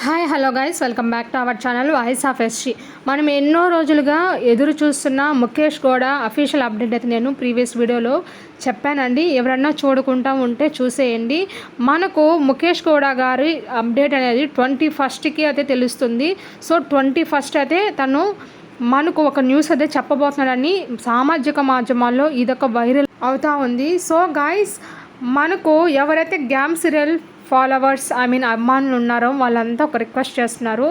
Hi hello guys. Welcome back to our channel voice of SG. మనం ఎన్నో రోజులుగా ఎదురు చూస్తున్న ముఖేష్ గౌడ అఫీషియల్ అప్డేట్ అయితే నేను ప్రీవియస్ వీడియోలో చెప్పానండి. ఎవరన్నా చూడకుండా ఉంటే చూసేయండి. మనకు ముఖేష్ గౌడ గారి అప్డేట్ అనేది ట్వంటీ ఫస్ట్కి అయితే తెలుస్తుంది. సో ట్వంటీ ఫస్ట్ అయితే తను మనకు ఒక న్యూస్ అయితే చెప్పబోతున్నాడని సామాజిక మాధ్యమాల్లో ఇదొక వైరల్ అవుతా ఉంది. సో గాయస్ మనకు ఎవరైతే గ్యామ్ సీరియల్ ఫాలోవర్స్ ఐ మీన్ అభిమానులు ఉన్నారో వాళ్ళంతా ఒక రిక్వెస్ట్ చేస్తున్నారు.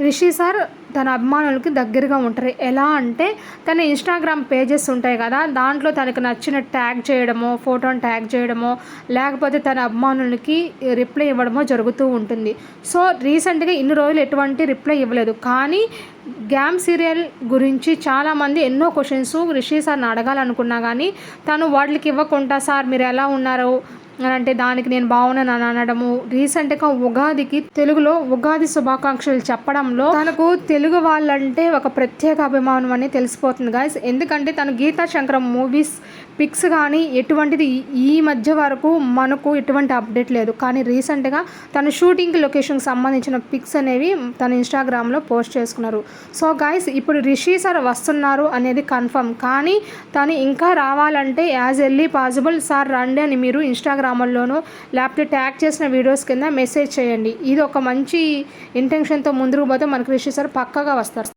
రిషి సార్ తన అభిమానులకి దగ్గరగా ఉంటారు. ఎలా అంటే తన ఇన్స్టాగ్రామ్ పేజెస్ ఉంటాయి కదా దాంట్లో తనకు నచ్చిన ట్యాగ్ చేయడమో ఫోటోని ట్యాగ్ చేయడమో లేకపోతే తన అభిమానులకి రిప్లై ఇవ్వడమో జరుగుతూ ఉంటుంది. సో రీసెంట్గా ఇన్ని రోజులు ఎటువంటి రిప్లై ఇవ్వలేదు. కానీ గ్యామ్ సీరియల్ గురించి చాలామంది ఎన్నో క్వశ్చన్స్ రిషి సార్ని అడగాలనుకున్నా కానీ తను వాళ్ళకి ఇవ్వకుండా సార్ మీరు ఎలా ఉన్నారు? అని అంటే దానికి నేను బాగున్నాను అని అనడము. రీసెంట్గా ఉగాదికి తెలుగులో ఉగాది శుభాకాంక్షలు చెప్పడంలో తనకు తెలుగు వాళ్ళంటే ఒక ప్రత్యేక అభిమానం అని తెలిసిపోతుంది గాయస్ ఎందుకంటే తను గీతా శంకరం మూవీస్ పిక్స్ కానీ ఎటువంటిది ఈ మధ్య వరకు మనకు ఎటువంటి అప్డేట్ లేదు. కానీ రీసెంట్గా తన షూటింగ్ లొకేషన్కి సంబంధించిన పిక్స్ అనేవి తన ఇన్స్టాగ్రామ్లో పోస్ట్ చేసుకున్నారు. సో గాయస్ ఇప్పుడు రిషి సార్ వస్తున్నారు అనేది కన్ఫర్మ్ కానీ తను ఇంకా రావాలంటే యాజ్ ఎర్లీ పాసిబుల్ సార్ రండి అని మీరు ఇన్స్టాగ్రామ్లోనూ లేకపోతే ట్యాగ్ చేసిన వీడియోస్ కింద మెసేజ్ చేయండి. ఇది ఒక మంచి ఇంటెన్షన్తో ముందుకు పోతే మనకు రిషి సార్ పక్కగా వస్తారు.